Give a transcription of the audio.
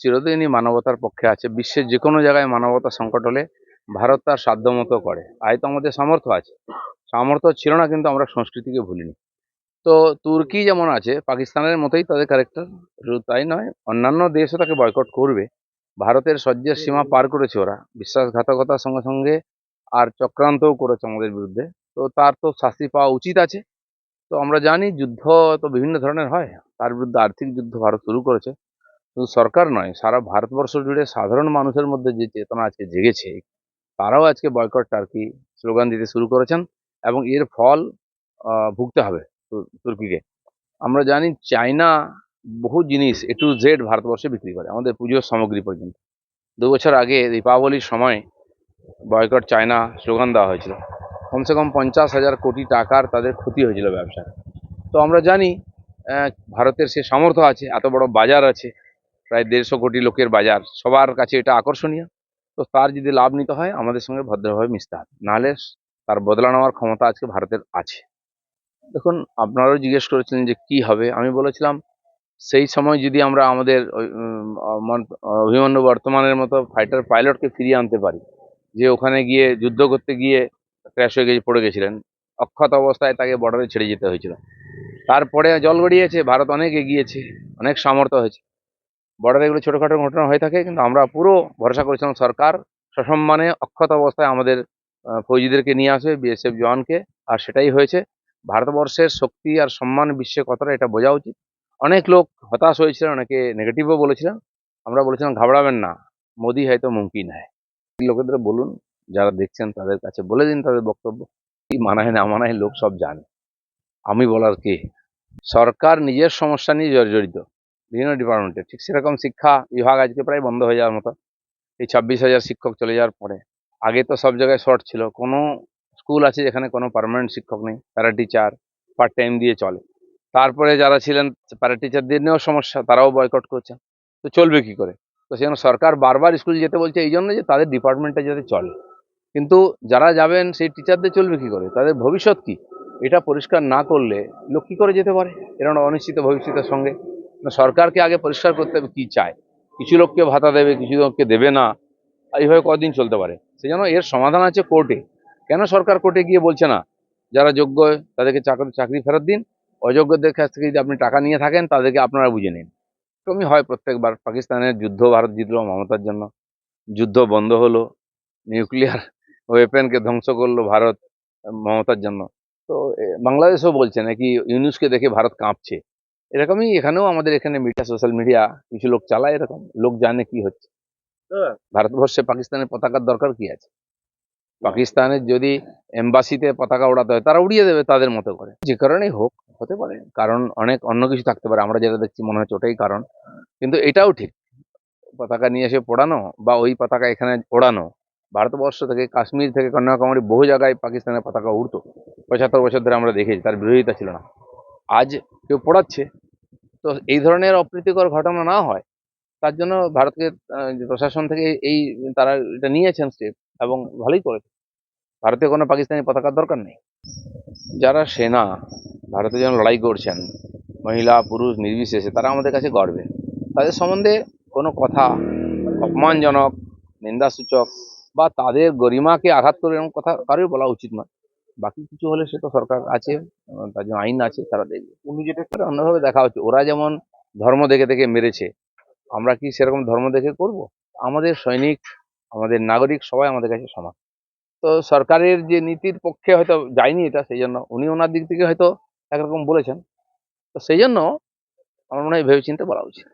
চিরদিনই মানবতার পক্ষে আছে। বিশ্বের যে কোনো জায়গায় মানবতা সংকট হলে ভারত তার সাধ্যমতো করে। আয় তো আমাদের সামর্থ্য আছে। সামর্থ্য ছিল না, কিন্তু আমরা সংস্কৃতিকে ভুলিনি। তো তুর্কি যেমন আছে, পাকিস্তানের মতোই তাদের ক্যারেক্টার শুধু তাই নয়, অন্যান্য দেশও তাকে বয়কট করবে। ভারতের সহ্যের সীমা পার করেছে ওরা। বিশ্বাসঘাতকতার সঙ্গে সঙ্গে আর চক্রান্তও করেছে আমাদের বিরুদ্ধে। তো তার তো শাস্তি পাওয়া উচিত আছে। তো আমরা জানি যুদ্ধ তো বিভিন্ন ধরনের হয়। তার বিরুদ্ধে আর্থিক যুদ্ধ ভারত শুরু করেছে। শুধু সরকার নয়, সারা ভারতবর্ষ জুড়ে সাধারণ মানুষের মধ্যে যে চেতনা আজকে জেগেছে, তারাও আজকে বয়কট টার্কি স্লোগান দিতে শুরু করেছেন এবং এর ফল ভুগতে হবে তুর্কিকে। আমরা জানি চায়না বহু জিনিস এ টু জেড ভারতবর্ষে বিক্রি করে, আমাদের পুজোর সামগ্রী পর্যন্ত। দু বছর আগে দীপাবলির সময় বয়কট চায়না স্লোগান দেওয়া হয়েছিল। কমসে কম পঞ্চাশ হাজার কোটি টাকার তাদের ক্ষতি হয়েছিল ব্যবসায় তো আমরা জানি ভারতের সে সামর্থ্য আছে, এত বড় বাজার আছে প্রায় দেড়শো কোটি লোকের বাজার, সবার কাছে এটা আকর্ষণীয়। তো তার যদি লাভ নিতে হয়, আমাদের সঙ্গে ভদ্রভাবে মিশতে হবে। নাহলে তার বদলা নেওয়ার ক্ষমতা আজকে ভারতের আছে। দেখুন, আপনারাও জিজ্ঞেস করেছিলেন যে কি হবে। আমি বলেছিলাম, সেই সময় যদি আমরা আমাদের অভিমন্যু বর্তমানের মতো ফাইটার পাইলটকে ফিরিয়ে আনতে পারি, যে ওখানে গিয়ে যুদ্ধ করতে গিয়ে ক্র্যাশ হয়ে গিয়ে পড়ে গেছিলেন, অক্ষত অবস্থায় তাকে বর্ডারে ছেড়ে যেতে হয়েছিল। তারপরে জল গড়িয়েছে, ভারত অনেক এগিয়েছে, অনেক সামর্থ্য হয়েছে। বর্ডারে এগুলো ছোটোখাটো ঘটনা হয়ে থাকে, কিন্তু আমরা পুরো ভরসা করেছিলাম সরকার সসম্মানে অক্ষত অবস্থায় আমাদের ফৌজিদেরকে নিয়ে আসবে বিএসএফ জওয়ানকে, আর সেটাই হয়েছে। ভারতবর্ষের শক্তি আর সম্মান বিশ্বে কতটা এটা বোঝা উচিত। অনেক লোক হতাশ হয়েছিলেন, অনেকে নেগেটিভও বলেছিলেন। আমরা বলেছিলাম, ঘাবড়াবেন না, মোদি হয়তো মুমকিন হয় লোকেদের বলুন, যারা দেখছেন তাদের কাছে বলে দিন তাদের বক্তব্য। কি মানায় না মানায় লোক সব জানে। আমি বলার কে? সরকার নিজের সমস্যা নিয়ে জর্জরিত। বিভিন্ন ডিপার্টমেন্টে ঠিক সেরকম শিক্ষা বিভাগ আজকে প্রায় বন্ধ হয়ে যাওয়ার মতো। এই ছাব্বিশ হাজার শিক্ষক চলে যাওয়ার পরে, আগে তো সব জায়গায় শর্ট ছিল। কোনো স্কুল আছে যেখানে কোনো পার্মানেন্ট শিক্ষক নেই প্যারা টিচার পার্ট টাইম দিয়ে চলে। তারপরে যারা ছিলেন প্যারা টিচারদের নিয়েও সমস্যা, তারাও বয়কট করছেন তো চলবে কি করে? তো সেজন্য সরকার বারবার স্কুল যেতে বলছে, এই জন্য যে তাদের ডিপার্টমেন্টটা যাতে চলে। কিন্তু যারা যাবেন, সেই টিচারদের চলবে কি করে? তাদের ভবিষ্যৎ কি? এটা পরিষ্কার না করলে লোক কী করে যেতে পারে? এরকম অনিশ্চিত ভবিষ্যতের সঙ্গে। সরকারকে আগে পরিষ্কার করতে হবে কি চায়। কিছু লোককে ভাতা দেবে, কিছু লোককে দেবে না। এইভাবে কদিন চলতে পারে। সেজন্য এর সমাধান আছে কোর্টে। কেন সরকার কোর্টে গিয়ে বলছে না? যারা যোগ্য, তাদেরকে চাকরি চাকরি ফেরত দিন। অযোগ্যদের কাছ থেকে যদি আপনি টাকা নিয়ে থাকেন, তাদেরকে আপনারা বুঝে নিন। এরকমই হয় প্রত্যেকবার। পাকিস্তানের যুদ্ধ, ভারত জিতলো মমতার জন্য। যুদ্ধ বন্ধ হলো। নিউক্লিয়ার ওয়েপেনকে ধ্বংস করল ভারত, মমতার জন্য। তো বাংলাদেশও বলছে নাকি ইউনুসকে দেখে ভারত কাঁপছে। এরকমই এখানেও আমাদের এখানে মিডিয়া সোশ্যাল মিডিয়া কিছু লোক চালায় এরকম লোক জানে কি হচ্ছে। ভারতবর্ষে পাকিস্তানের পতাকার দরকার কি আছে? পাকিস্তানের যদি এম্বাসিতে পতাকা ওড়াতে হয় তারা উড়িয়ে দেবে তাদের মতো করে। যে কারণেই হোক হতে পারে। কারণ অনেক অন্য কিছু থাকতে পারে আমরা যেটা দেখছি মনে হচ্ছে ওটাই কারণ। কিন্তু এটাও ঠিক। পতাকা নিয়ে এসে পোড়ানো বা ওই পতাকা এখানে ওড়ানো ভারতবর্ষ থেকে কাশ্মীর থেকে কন্যাকুমারী বহু জায়গায় পাকিস্তানের পতাকা উড়তো। পঁচাত্তর বছর ধরে আমরা দেখেছি তার বিরোধিতা ছিল না। আজ কেউ পড়াচ্ছে, তো এই ধরনের অপ্রীতিকর ঘটনা না হয়। তার জন্য ভারতকে প্রশাসন থেকে এই তারা এটা নিয়েছেন স্টেপ এবং ভালোই করেছে। ভারতে কোনো পাকিস্তানি পতাকার দরকার নেই। যারা সেনা ভারতের জন্য লড়াই করছেন, মহিলা, পুরুষ, নির্বিশেষে তারা আমাদের কাছে গর্বের তাদের সম্বন্ধে কোনো কথা অপমানজনক, নিন্দাসূচক বা তাদের গরিমাকে আঘাত করে এরকম কথা কারোই বলা উচিত নয়। বাকি কিছু হলে সে তো সরকার আছে তার জন্য আইন আছে, তারা দেখবে। উনি যেটা করে অন্যভাবে দেখা হচ্ছে, ওরা যেমন ধর্ম দেখে দেখে মেরেছে, আমরা কি সেরকম ধর্ম দেখে করব? আমাদের সৈনিক, আমাদের নাগরিক সবাই আমাদের কাছে সমান। তো সরকারের যে নীতির পক্ষে হয়তো যায়নি এটা, সেই জন্য উনি ওনার দিক থেকে হয়তো একরকম বলেছেন। তো সেই জন্য আমার মনে হয় ভেবেচিন্তে বলা উচিত।